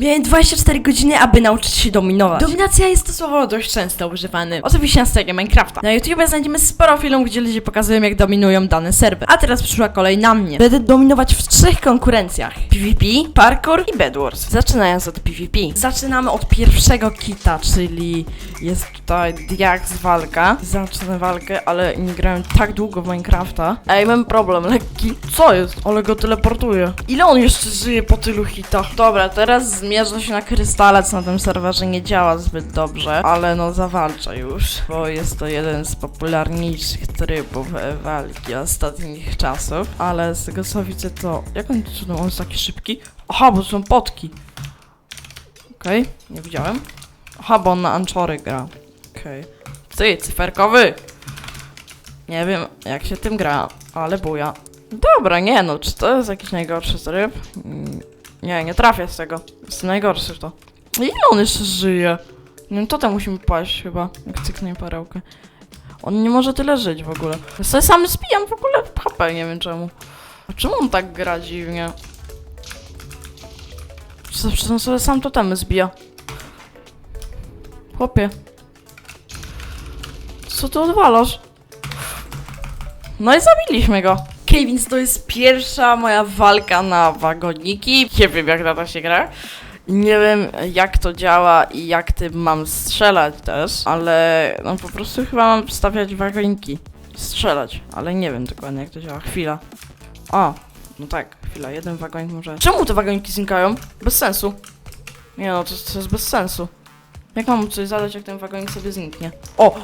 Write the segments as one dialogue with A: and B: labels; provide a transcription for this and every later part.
A: Miałem 24 godziny, aby nauczyć się dominować. Dominacja jest to słowo dość często używane. Oczywiście na serii Minecrafta. Na YouTubie znajdziemy sporo filmów, gdzie ludzie pokazują, jak dominują dany serwer. A teraz przyszła kolej na mnie. Będę dominować w trzech konkurencjach. PvP, Parkour i Bedwars. Zaczynając od PvP. Zaczynamy od pierwszego kita, czyli jest tutaj Diax walka. Zacznę walkę, ale nie grałem tak długo w Minecrafta. Ej, mam problem lekki. Co jest? Ale go teleportuje. Ile on jeszcze żyje po tylu hitach? Dobra, teraz zmierzę się na krystalec. Na tym serwerze nie działa zbyt dobrze, ale no zawalczę już, bo jest to jeden z popularniejszych trybów e, walki ostatnich czasów. Ale z tego co widzę, to jak on, czy on jest taki szybki? Aha, bo są potki. Okej, nie widziałem. Aha, bo on na Anchory gra. Okej. Ty, cyferkowy! Nie wiem, jak się tym gra, ale buja. Dobra, nie no, czy to jest jakiś najgorszy tryb? Mm, Nie, nie trafię z tego. Jestem najgorszy w to. Ile on jeszcze żyje? Wiem, to tam musimy paść chyba, jak cyknę perełkę. On nie może tyle żyć w ogóle. Ja sobie sam spijam w ogóle HP, nie wiem czemu. A czemu on tak gra dziwnie? Zawsze on sobie sam totemy zbija. Chłopie. Co ty odwalasz? No i zabiliśmy go. Okej, więc to jest pierwsza moja walka na wagoniki. Nie wiem jak na to się gra. Nie wiem jak to działa i jak tym mam strzelać też, ale no po prostu chyba mam stawiać wagoniki. Strzelać, ale nie wiem dokładnie jak to działa. Chwila. A, no tak, chwila, jeden wagonik może... Czemu te wagoniki znikają? Bez sensu. Nie no, to, to jest bez sensu. Jak mam coś zadać, jak ten wagonik sobie zniknie? O!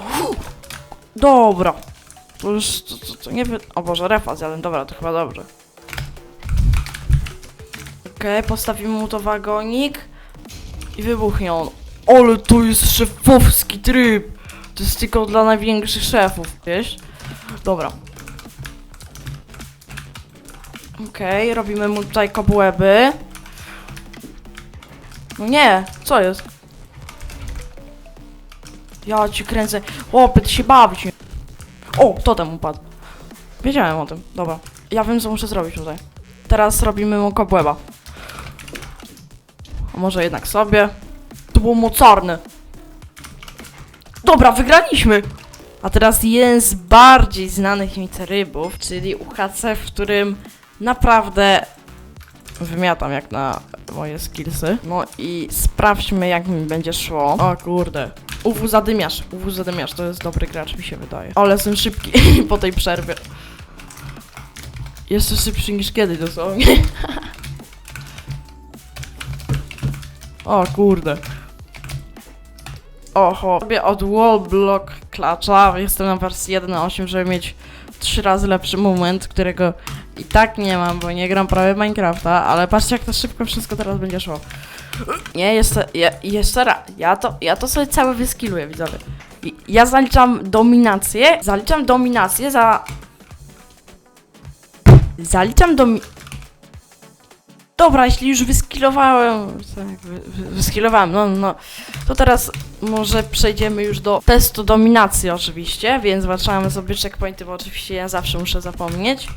A: Dobra. To już, to, to, to nie wiem... O Boże, refa zjadłem, dobra, to chyba dobrze. Okej, postawimy mu to wagonik i wybuchnie on. Ale to jest szefowski tryb! To jest tylko dla największych szefów, wiesz? Dobra. Okej, robimy mu tutaj kobłęby. No nie, co jest? Ja ci kręcę. Chłopie, ty się bawić. O, totem upadł. Wiedziałem o tym, dobra. Ja wiem, co muszę zrobić tutaj. Teraz robimy mu kobłęba. Może jednak sobie? To było mocarne. Dobra, wygraliśmy! A teraz jeden z bardziej znanych mi trybów, czyli UHC, w którym naprawdę wymiatam jak na moje skillsy. No i sprawdźmy jak mi będzie szło. O kurde. UW zadymiarz, UW zadymiarz, to jest dobry gracz mi się wydaje. Ale jestem szybki po tej przerwie. Jeszcze szybszy niż kiedy dosłownie. o kurde. Oho, sobie od wallblock klacza. Jestem na wersji 1.8, żeby mieć trzy razy lepszy moment, którego i tak nie mam, bo nie gram prawie Minecrafta, ale patrzcie jak to szybko wszystko teraz będzie szło. Nie, jeszcze, je, jeszcze raz, ja to, ja to sobie całe wyskiluję, widzowie. Ja zaliczam dominację, zaliczam dominację za... Zaliczam domi... Dobra, jeśli już wyskilowałem, wy, wy, wyskilowałem, no, no, to teraz może przejdziemy już do testu dominacji oczywiście, więc zobaczymy sobie checkpointy, bo oczywiście ja zawsze muszę zapomnieć.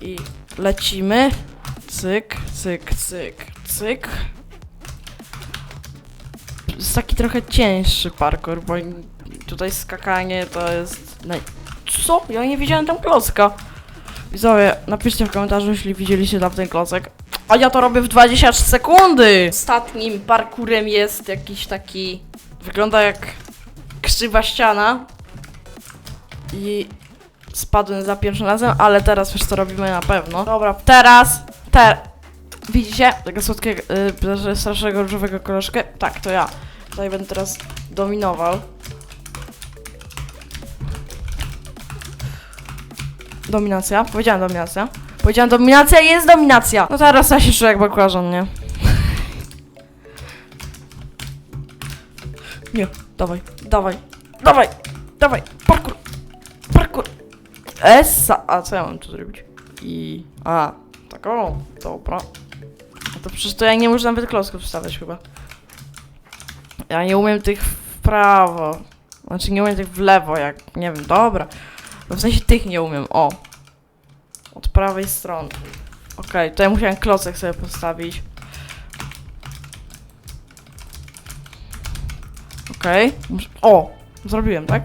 A: I lecimy. Cyk, cyk, cyk, cyk. Jest taki trochę cięższy parkour, bo tutaj skakanie to jest... Naj... Co? Ja nie widziałem tam klocka. Widzowie, napiszcie w komentarzu, jeśli widzieliście tam ten klocek. A ja to robię w 23 sekundy! Ostatnim parkurem jest jakiś taki... Wygląda jak krzywa ściana. I spadłem za pierwszym razem, ale teraz już to robimy na pewno. Dobra, teraz, ter... Widzicie? Tego słodkiego, yy, strasznego różowego koloszkę? Tak, to ja. Tutaj będę teraz dominował. Dominacja. Powiedziałem dominacja. Powiedziałem dominacja, jest dominacja! No teraz ja się czuję jak bakłażan, nie? Nie, dawaj, dawaj, dawaj, dawaj, parkour, parkour. Essa, a co ja mam tu zrobić? I, a, tak o, dobra. No to przecież to ja nie muszę nawet klocków wstawiać chyba. Ja nie umiem tych w prawo. Znaczy nie umiem tych w lewo, jak, nie wiem, dobra. No w sensie tych nie umiem, o. Od prawej strony. Okej, okay, tutaj musiałem klocek sobie postawić. Okej. Okay. O! Zrobiłem, tak?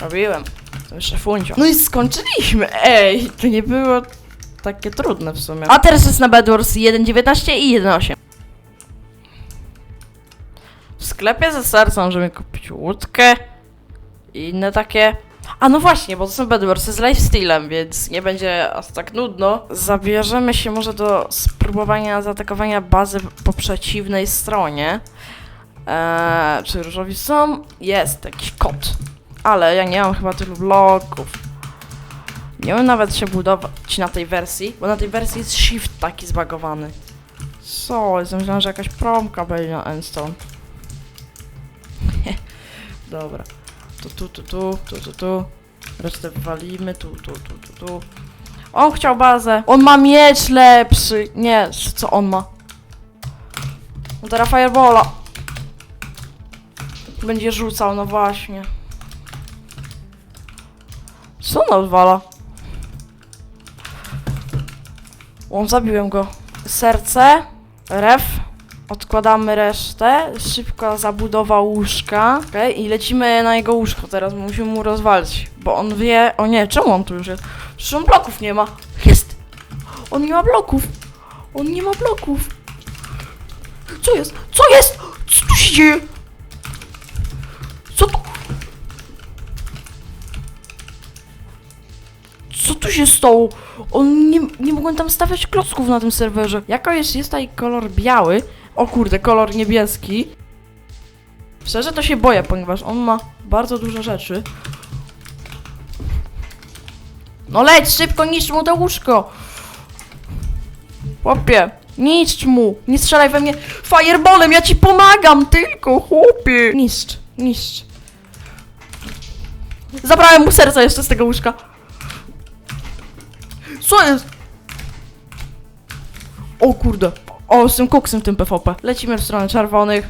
A: Robiłem. To jeszcze funcio. No i skończyliśmy! Ej, to nie było takie trudne w sumie. A teraz jest na Bedwars 1.19 i 1.8. W sklepie ze sercem możemy kupić łódkę i inne takie a no właśnie, bo to są Bedwarsy z lifestylem, więc nie będzie aż tak nudno. Zabierzemy się może do spróbowania zaatakowania bazy po przeciwnej stronie. Eee, czy różowi są? Jest jakiś kod. Ale ja nie mam chyba tylu bloków. Nie wiem nawet się budować na tej wersji, bo na tej wersji jest shift taki zbagowany. Co? Ja myślałem, że jakaś promka będzie na Endstone. Dobra. Tu, tu, tu, tu, tu, tu, tu. Resztę wywalimy, tu, tu, tu, tu, tu. On chciał bazę. On ma miecz lepszy. Nie, co on ma? No teraz firebola. Będzie rzucał, no właśnie. Co on odwala? On zabiłem go. Serce. Ref. Odkładamy resztę. Szybko zabudowa łóżka. Okay? I lecimy na jego łóżko teraz. Musimy mu rozwalić. Bo on wie. O nie, czemu on tu już jest? Przecież on bloków nie ma. Jest! On nie ma bloków. On nie ma bloków. Co jest? Co jest? Co tu się dzieje? Co tu? Co tu się stało? On nie, nie mogłem tam stawiać klocków na tym serwerze. Jako jest, jest tutaj kolor biały. O kurde, kolor niebieski. Szczerze to się boję, ponieważ on ma bardzo dużo rzeczy. No leć, szybko niszcz mu to łóżko! Chłopie, niszcz mu! Nie strzelaj we mnie fireballem, ja ci pomagam tylko, chłopie! Niszcz, niszcz. Zabrałem mu serce jeszcze z tego łóżka. Co jest? O kurde. O, z tym koksem w tym PvP. Lecimy w stronę czerwonych.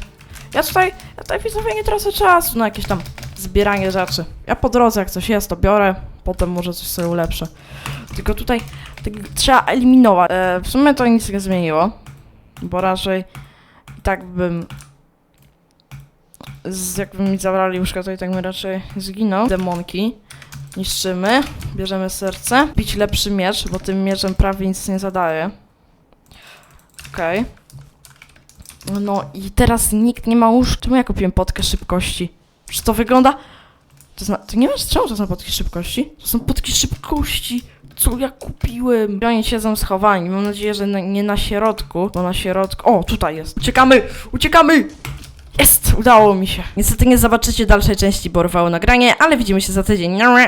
A: Ja tutaj, ja tutaj widzowie nie tracę czasu na jakieś tam zbieranie rzeczy. Ja po drodze jak coś jest, to biorę. Potem może coś sobie ulepszę. Tylko tutaj tak, trzeba eliminować. E, w sumie to nic nie zmieniło. Bo raczej i tak bym... Z, jakby mi zabrali łóżka, to i tak bym raczej zginął. Demonki. Niszczymy. Bierzemy serce. Bić lepszy miecz, bo tym mieczem prawie nic nie zadaje. Okej. No i teraz nikt nie ma łóż. Czemu ja kupiłem potkę szybkości? Czy to wygląda... To, zna... to nie wiesz, czemu to są potki szybkości? To są potki szybkości. Co ja kupiłem? Oni siedzą schowani. Mam nadzieję, że na, nie na środku, bo na środku... O, tutaj jest. Uciekamy! Uciekamy! Jest! Udało mi się. Niestety nie zobaczycie dalszej części, bo nagranie, ale widzimy się za tydzień.